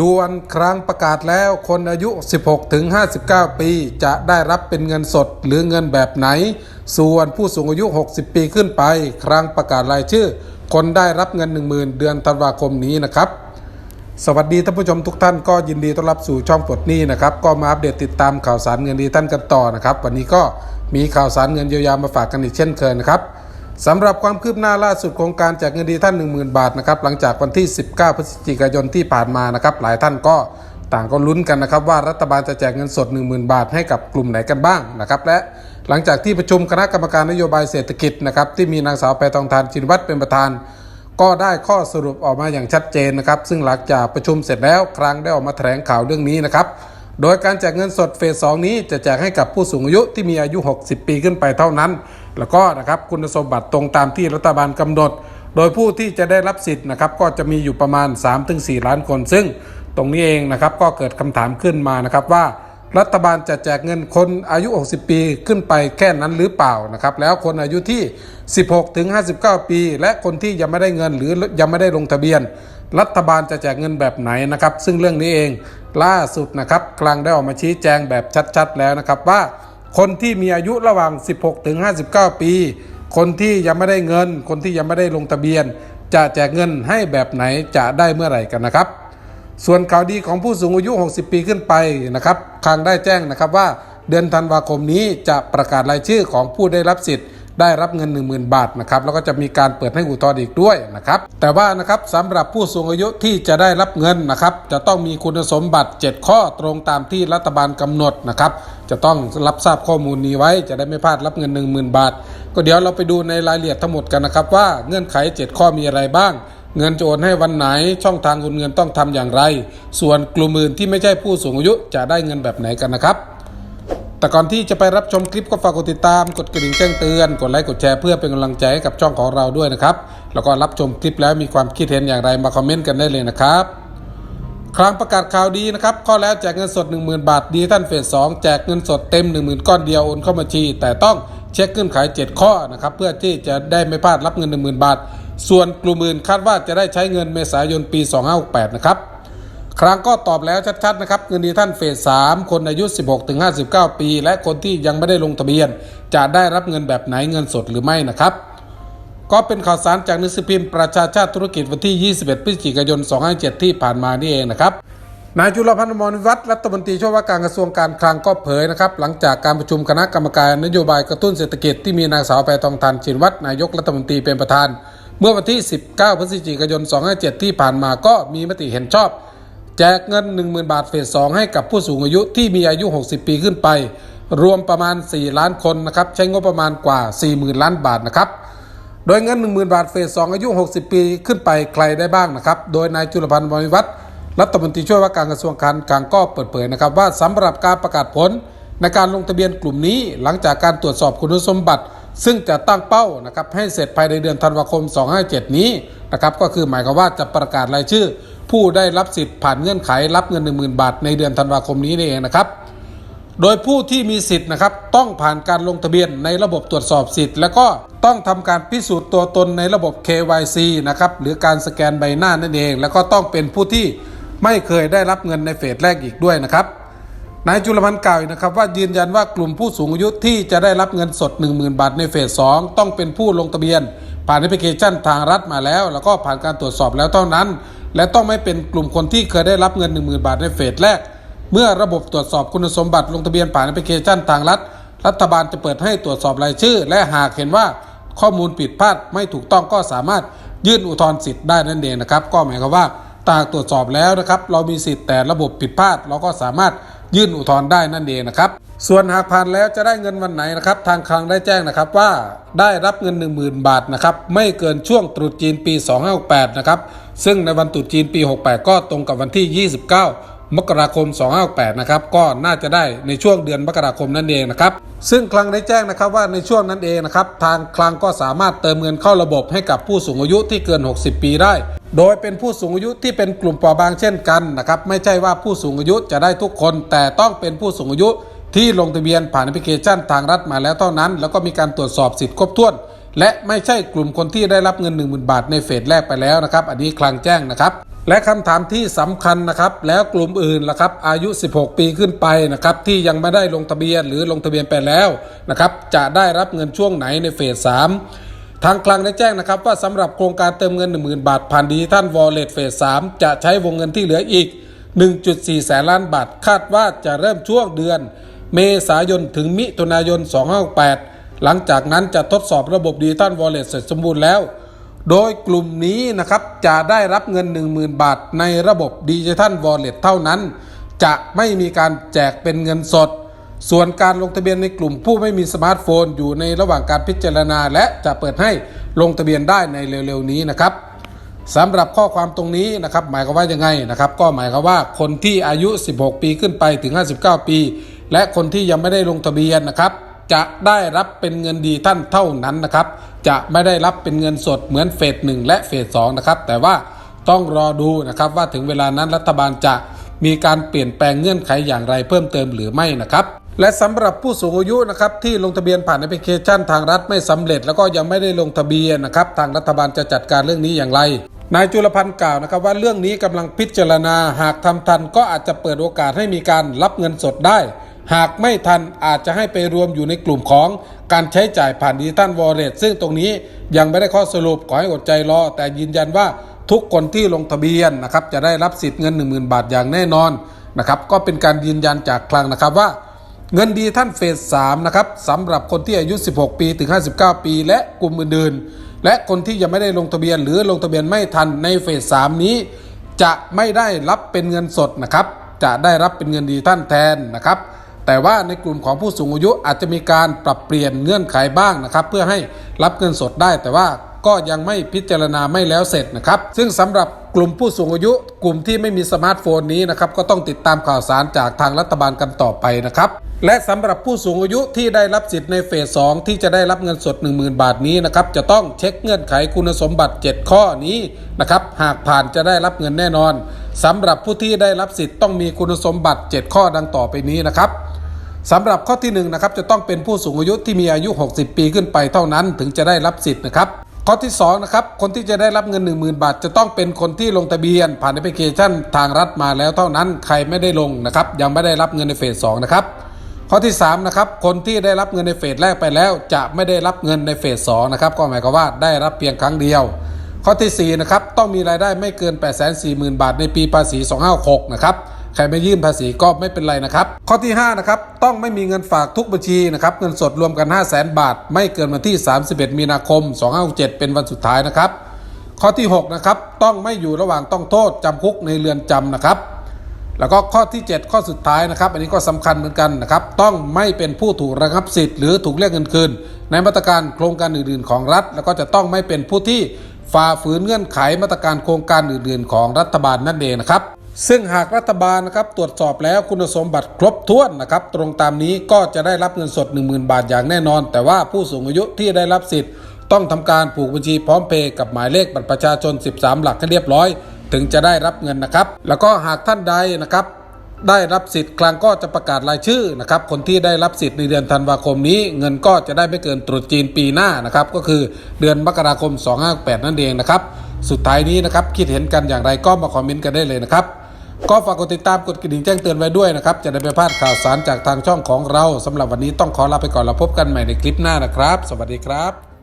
ด่วนครั้งประกาศแล้วคนอายุ 16ถึง59 ปี จะได้รับเป็นเงินสดหรือเงินแบบไหน ส่วนผู้สูงอายุ 60 ปีขึ้นไป ครั้งประกาศรายชื่อ คนได้รับเงิน 10,000 เดือนธันวาคมนี้นะครับ สวัสดีท่านผู้ชมทุกท่านก็ยินดีต้อนรับสู่ช่องปลดหนี้นะครับ ก็มาอัปเดตติดตามข่าวสารเงินดีท่านกันต่อนะครับ วันนี้ก็มีข่าวสารเงินเยียวยามาฝากกันอีกเช่นเคยนะครับ สำหรับความคืบหน้าล่าสุดโครงการแจกเงินดีท่าน 10,000 บาทนะครับหลังจากวันที่ 19 พฤศจิกายนที่ผ่านมานะครับหลายท่านก็ต่างก็ลุ้นกันนะครับว่ารัฐบาลจะแจกเงินสด 10,000 บาทให้กับกลุ่มไหนกันบ้างนะครับและหลังจากที่ประชุมคณะกรรมการนโยบายเศรษฐกิจนะครับที่มีนางสาวแพทองทานชินวัตรเป็นประธาน ก็ได้ข้อสรุปออกมาอย่างชัดเจนนะครับซึ่งหลังจากประชุมเสร็จแล้วครั้งได้ออกมาแถลงข่าวเรื่องนี้นะครับ โดยการแจกเงินสดเฟสสองนี้จะแจกให้กับผู้สูงอายุที่มีอายุ 60 ปีขึ้นไปเท่านั้น แล้วก็นะครับคุณสมบัติตรงตามที่รัฐบาลกำหนด โดยผู้ที่จะได้รับสิทธิ์นะครับก็จะมีอยู่ประมาณ 3-4 ล้านคน ซึ่งตรงนี้เองนะครับก็เกิดคำถามขึ้นมานะครับว่า รัฐบาลจะแจกเงินคนอายุ 60 ปีขึ้นไปแค่นั้นหรือเปล่านะครับแล้วคนอายุที่ 16-59 ปี และคนที่ยังไม่ได้เงินหรือยังไม่ได้ลงทะเบียน รัฐบาลจะแจกเงินแบบไหนนะครับ ซึ่งเรื่องนี้เองล่าสุดนะครับกลางได้ออกมาชี้แจงแบบชัดๆแล้วนะครับว่าคนที่มีอายุระหว่าง 16 ถึง 59 ปี คนที่ยังไม่ได้เงิน คนที่ยังไม่ได้ลงทะเบียน จะแจกเงินให้แบบไหนจะได้เมื่อไหร่กันนะครับ ส่วนข่าวดีของผู้สูงอายุ 60 ปีขึ้นไปนะครับคางได้แจ้งนะครับว่าเดือนธันวาคมนี้จะประกาศรายชื่อของผู้ได้รับสิทธิ์ ได้รับเงิน 10,000 บาทนะครับแล้วก็จะมีการเปิดให้อุทธรณ์อีกด้วยนะครับแต่ว่านะครับสำหรับผู้สูงอายุที่จะได้รับเงินนะครับจะต้องมีคุณสมบัติ 7 ข้อตรงตามที่รัฐบาลกำหนดนะครับจะต้องรับทราบข้อมูลนี้ไว้ จะได้ไม่พลาดรับเงิน 10,000 บาท ก็เดี๋ยวเราไปดูในรายละเอียดทั้งหมดกันนะครับว่าเงื่อนไข 7 ข้อมีอะไรบ้างเงินจะโอนให้วันไหนช่องทางโอนเงินต้องทำอย่างไร ส่วนกลุ่มอื่นที่ไม่ใช่ผู้สูงอายุจะได้เงินแบบไหนกันนะครับ แต่ก่อนที่จะไปรับชมคลิปก็ฝากกดติดตาม กดกระดิ่งแจ้งเตือน กดไลค์ กดแชร์เพื่อเป็นกำลังใจให้กับช่องของเราด้วยนะครับ แล้วก็รับชมคลิปแล้วมีความคิดเห็นอย่างไรมาคอมเมนต์กันได้เลยนะครับ ครั้งประกาศข่าวดีนะครับ ข้อแล้วแจกเงินสด 10,000 บาทดีท่านเฟสสองแจกเงินสดเต็ม 10,000 ก้อนเดียวโอนเข้าบัญชี แต่ต้องเช็คขึ้นขาย7ข้อนะครับเพื่อที่จะได้ไม่พลาดรับเงิน 10,000 บาท ส่วนกลุ่มอื่นคาดว่าจะได้ใช้เงินเมษายนปี 2568 นะครับ ครั้งก็ตอบแล้วชัดๆนะครับเงินดีท่านเฟส 3 คนอายุ 16ถึง59 ปี และคนที่ยังไม่ได้ลงทะเบียน จะได้รับเงินแบบไหนเงินสดหรือไม่นะครับ ก็เป็นข่าวสารจากหนังสือพิมพ์ประชาชาติธุรกิจวันที่ 21 พฤศจิกายน 257 ที่ผ่านมานี่เองนะครับนายจุลพันธ์มรวิวัฒนรัฐมนตรีช่วยว่าการกระทรวงการคลังก็เผยนะครับ หลังจากการประชุมคณะกรรมการนโยบายกระตุ้นเศรษฐกิจที่มีนางสาวแพทองทานชินวัตรนายกรัฐมนตรีเป็นประธาน เมื่อวันที่ 19 พฤศจิกายน 257 ที่ผ่านมาก็มีมติเห็นชอบ แจกเงิน 10,000 บาทเฟส2ให้กับผู้สูงอายุที่มีอายุ 60 ปีขึ้นไป รวมประมาณ 4 ล้านคนนะครับ ใช้งบประมาณกว่า 40,000 ล้านบาทนะครับ โดยเงิน 10,000 บาทเฟส2อายุ 60 ปีขึ้นไปใครได้บ้างนะครับ โดยนายจุลพันธ์บริวัฒน์รัฐมนตรีช่วยว่าการกระทรวงการคลังก็เปิดเผยนะครับ ว่าสำหรับการประกาศผลในการลงทะเบียนกลุ่มนี้ หลังจากการตรวจสอบคุณสมบัติ ซึ่งจะตั้งเป้านะครับให้เสร็จภายในเดือนธันวาคม 257 นี้นะครับก็คือหมายความว่าจะประกาศรายชื่อ ผู้ได้รับสิทธิ์ผ่านเงื่อนไขรับเงิน 10,000 บาทในเดือนธันวาคมนี้นี่เองนะครับ โดยผู้ที่มีสิทธิ์นะครับต้องผ่านการลงทะเบียนในระบบตรวจสอบสิทธิ์ แล้วก็ต้องทำการพิสูจน์ตัวตนในระบบ KYC นะครับหรือการสแกนใบหน้านั่นเอง แล้วก็ต้องเป็นผู้ที่ไม่เคยได้รับเงินในเฟสแรกอีกด้วยนะครับนายจุลพันธ์กล่าวนะครับว่ายืนยันว่ากลุ่มผู้สูงอายุที่จะได้รับเงินสด 10,000 บาทในเฟส2ต้องเป็นผู้ลงทะเบียน ผ่านแอปพลิเคชันทางรัฐมาแล้ว แล้วก็ผ่านการตรวจสอบแล้วเท่านั้น และต้องไม่เป็นกลุ่มคนที่เคยได้รับเงิน 10,000 บาทในเฟสแรก เมื่อระบบตรวจสอบคุณสมบัติลงทะเบียนผ่านแอปพลิเคชันทางรัฐ รัฐบาลจะเปิดให้ตรวจสอบรายชื่อ และหากเห็นว่าข้อมูลผิดพลาดไม่ถูกต้องก็สามารถยื่นอุทธรณ์สิทธิ์ได้นั่นเองนะครับ ก็หมายความว่าตากตรวจสอบแล้วนะครับ เรามีสิทธิ์แต่ระบบผิดพลาด เราก็สามารถยื่นอุทธรณ์ได้นั่นเองนะครับ ส่วนหากผ่านแล้วจะได้เงินวันไหนนะครับ ทางคลังได้แจ้งนะครับว่าได้รับเงิน 10,000 บาทนะครับไม่เกินช่วงตรุษจีนปี 2568 นะครับ ซึ่งในวันตรุษจีนปี 68 ก็ตรงกับวันที่ 29 มกราคม 258 นะครับ ก็น่าจะได้ในช่วงเดือนมกราคมนั่นเองนะครับ ซึ่งคลังได้แจ้งนะครับว่าในช่วงนั้นเองนะครับ ทางคลังก็สามารถเติมเงินเข้าระบบให้กับผู้สูงอายุที่เกิน 60 ปีได้โดยเป็นผู้สูงอายุที่เป็นกลุ่มเปราะบางเช่นกันนะครับ ไม่ใช่ว่าผู้สูงอายุจะได้ทุกคน แต่ต้องเป็นผู้สูงอายุ ที่ลงทะเบียนผ่านแอปพลิเคชันทางรัฐมาแล้วเท่านั้น แล้วก็มีการตรวจสอบสิทธิ์ครบถ้วน และไม่ใช่กลุ่มคนที่ได้รับเงิน 1 0,000 บาทในเฟสแรกไปแล้วนะครับอันนี้คลังแจ้งนะครับและคำถามที่สำคัญนะครับ แล้วกลุ่มอื่นล่ะครับอายุ 16 ปีขึ้นไปนะครับที่ยังไม่ได้ลงทะเบียนหรือลงทะเบียนไปแล้วนะครับจะได้รับเงินช่วงไหนในเฟส 3ทางคลังได้แจ้งนะครับว่าสำหรับโครงการเติมเงิน 10,000 บาท ผ่านดิจิทัลวอลเล็ตเฟส 3 จะใช้วงเงินที่เหลืออีก 1.4 แสนล้านบาท คาดว่าจะเริ่มช่วงเดือน เมษายนถึงมิถุนายน 258หลังจากนั้นจะทดสอบระบบดิจิทัลวอลเล็ตเสร็จสมบูรณ์แล้ว โดยกลุ่มนี้นะครับจะได้รับเงิน 10,000 บาท ในระบบดิจิทัลวอลเล็ตเท่านั้น จะไม่มีการแจกเป็นเงินสด ส่วนการลงทะเบียนในกลุ่มผู้ไม่มีสมาร์ทโฟน อยู่ในระหว่างการพิจารณา และจะเปิดให้ลงทะเบียนได้ในเร็วๆนี้นะครับสำหรับข้อความตรงนี้นะครับหมายความว่ายังไงนะครับก็หมายความว่าคนที่อายุ 16 ปีขึ้นไปถึง 59 ปี และคนที่ยังไม่ได้ลงทะเบียนนะครับ จะได้รับเป็นเงินดีท่านเท่านั้นนะครับ จะไม่ได้รับเป็นเงินสดเหมือนเฟสหนึ่งและเฟสสองนะครับ แต่ว่าต้องรอดูนะครับว่าถึงเวลานั้นรัฐบาลจะมีการเปลี่ยนแปลงเงื่อนไขอย่างไรเพิ่มเติมหรือไม่นะครับและสำหรับผู้สูงอายุนะครับที่ลงทะเบียนผ่านแอปพลิเคชันทางรัฐไม่สำเร็จ แล้วก็ยังไม่ได้ลงทะเบียนนะครับ ทางรัฐบาลจะจัดการเรื่องนี้อย่างไร นายจุลพันธ์กล่าวนะครับว่าเรื่องนี้กำลังพิจารณาหากทำทันก็อาจจะเปิดโอกาสให้มีการรับเงินสดได้ หากไม่ทันอาจจะให้ไปรวมอยู่ในกลุ่มของการใช้จ่ายผ่านดิจิตัลวอลเล็ตซึ่งตรงนี้ยังไม่ได้ข้อสรุปขอให้อดใจรอ แต่ยืนยันว่าทุกคนที่ลงทะเบียนนะครับจะได้รับสิทธิ์เงิน 10,000 บาทอย่างแน่นอนนะครับก็เป็นการยืนยันจากคลังนะครับว่า เงินดีท่านเฟส3นะครับสำหรับคนที่อายุ 16 ปีถึง 59 ปี และกลุ่มอื่นๆ และคนที่ยังไม่ได้ลงทะเบียน หรือลงทะเบียนไม่ทันในเฟส3นี้ จะไม่ได้รับเป็นเงินสดนะครับจะได้รับเป็นเงินดีท่านแทนนะครับ แต่ว่าในกลุ่มของผู้สูงอายุอาจจะมีการปรับเปลี่ยนเงื่อนไขบ้างนะครับ เพื่อให้รับเงินสดได้ แต่ว่าก็ยังไม่พิจารณาไม่แล้วเสร็จนะครับ ซึ่งสำหรับกลุ่มผู้สูงอายุ กลุ่มที่ไม่มีสมาร์ทโฟนนี้นะครับก็ต้องติดตามข่าวสารจากทางรัฐบาลกันต่อไปนะครับ และสำหรับผู้สูงอายุที่ได้รับสิทธิ์ในเฟส 2 ที่จะได้รับเงินสด 10,000 บาทนี้นะครับจะต้องเช็คเงื่อนไขคุณสมบัติ 7 ข้อนี้นะครับหากผ่านจะได้รับเงินแน่นอนสำหรับผู้ที่ได้รับสิทธิ์ต้องมีคุณสมบัติ 7 ข้อดังต่อไปนี้นะครับ สำหรับข้อที่1นงนะครับจะต้องเป็นผู้สูงอายุที่มีอายุ 60 ปีขึ้นไปเท่านั้นถึงจะได้รับสิทธิ์นะครับข้อที่2นะครับคนที่จะได้รับเงิน 10,000 บาท จะต้องเป็นคนที่ลงทะเบียน ผ่านแอปพลิเคชันทางรัฐมาแล้วเท่านั้นใครไม่ได้ลงนะครับยังไม่ได้รับเงินในเฟส2นะครับข้อที่3นะครับคนที่ได้รับเงินในเฟสแรกไปแล้ว จะไม่ได้รับเงินในเฟส2นะครับก็หมายความว่าได้รับเพียงครั้งเดียว ข้อที่4นะครับต้องมีรายได้ไม่เกิน 840,000 บาทในปีภาษี 256 นะครับ ใครไม่ยื่นภาษีก็ไม่เป็นไรนะครับ ข้อที่5นะครับต้องไม่มีเงินฝากทุกบัญชีนะครับเงินสดรวมกัน 5 0 0แสนบาท ไม่เกินวันที่ 31 มีนาคม 2567 เป็นวันสุดท้ายนะครับ ข้อที่6นะครับต้องไม่อยู่ระหว่างต้องโทษจำคุกในเรือนจำนะครับแล้วก็ข้อที่ 7 ข้อสุดท้ายนะครับ อันนี้ก็สำคัญเหมือนกันนะครับ ต้องไม่เป็นผู้ถูกระงับสิทธิ์หรือถูกเรียกเงินคืน ในมาตรการโครงการอื่นๆ ของรัฐ แล้วก็จะต้องไม่เป็นผู้ที่ฝ่าฝืนเงื่อนไขมาตรการโครงการอื่นๆ ของรัฐบาลนั่นเองนะครับ ซึ่งหากรัฐบาลนะครับตรวจสอบแล้วคุณสมบัติครบถ้วนนะครับ ตรงตามนี้ก็จะได้รับเงินสด 10,000 บาทอย่างแน่นอน แต่ว่าผู้สูงอายุที่ได้รับสิทธิ์ ต้องทำการผูกบัญชีพร้อมเพย์กับหมายเลขบัตรประชาชน 13 หลักให้เรียบร้อย ถึงจะได้รับเงินนะครับ แล้วก็หากท่านใดนะครับได้รับสิทธิ์คลังก็จะประกาศรายชื่อนะครับคนที่ได้รับสิทธิ์ในเดือนธันวาคมนี้ เงินก็จะได้ไม่เกินตรุษจีนปีหน้านะครับก็คือเดือนมกราคม 258 นั่นเองนะครับสุดท้ายนี้นะครับคิดเห็นกันอย่างไรก็มาคอมเมนต์กันได้เลยนะครับ ก็ฝากกดติดตามกดกระดิ่งแจ้งเตือนไว้ด้วยนะครับ จะได้ไม่พลาดข่าวสารจากทางช่องของเราสำหรับวันนี้ต้องขอลาไปก่อนแล้วพบกันใหม่ในคลิปหน้านะครับ สวัสดีครับ